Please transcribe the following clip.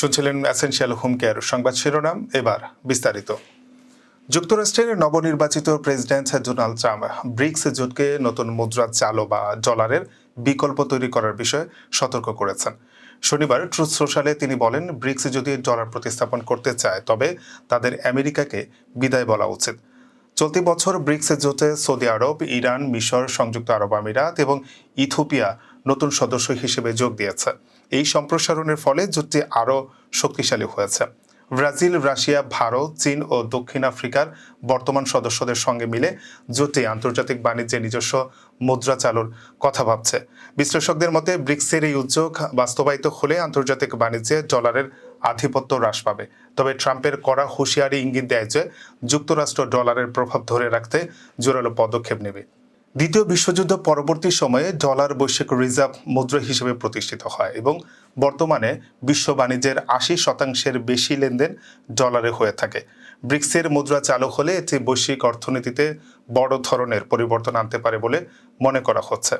শুনছিলেন essential home care সংবাদ শিরোনাম, এবার বিস্তারিত। যুক্তরাষ্ট্রের নবনির্বাচিত প্রেসিডেন্ট ডোনাল্ড ট্রাম্প ব্রিক্স জোটকে নতুন মুদ্রা চালু বা ডলারের বিকল্প তৈরি করার বিষয়ে সতর্ক করেছেন। শনিবার ট্রুথ সোশ্যালে তিনি বলেন, ব্রিক্স যদি ডলার প্রতিস্থাপন করতে চায়, তবে তাদের আমেরিকাকে বিদায় বলা উচিত। চলতি বছর ব্রিক্স জোটে সৌদি আরব, ইরান, মিশর, সংযুক্ত আরব আমিরাত এবং ইথোপিয়া নতুন সদস্য হিসেবে যোগ দিয়েছে। এই সম্প্রসারণের ফলে জোটটি আরও শক্তিশালী হয়েছে। ব্রাজিল, রাশিয়া, ভারত, চীন ও দক্ষিণ আফ্রিকার বর্তমান সদস্যদের সঙ্গে মিলে জোটে আন্তর্জাতিক বাণিজ্যে নিজস্ব মুদ্রা চালুর কথা ভাবছে। বিশ্লেষকদের মতে, ব্রিক্সের এই উদ্যোগ বাস্তবায়িত হলে আন্তর্জাতিক বাণিজ্যে ডলারের আধিপত্য হ্রাস পাবে। তবে ট্রাম্পের কড়া হুঁশিয়ারি ইঙ্গিত দেয় যে, যুক্তরাষ্ট্র ডলারের প্রভাব ধরে রাখতে জোরালো পদক্ষেপ নেবে। দ্বিতীয় বিশ্বযুদ্ধ পরবর্তী সময়ে ডলার বৈশ্বিক রিজার্ভ মুদ্রা হিসেবে প্রতিষ্ঠিত হয় এবং বর্তমানে বিশ্ব বাণিজ্যের আশি শতাংশের বেশি লেনদেন ডলারে হয়ে থাকে। ব্রিক্সের মুদ্রা চালু হলে এটি বৈশ্বিক অর্থনীতিতে বড় ধরনের পরিবর্তন আনতে পারে বলে মনে করা হচ্ছে।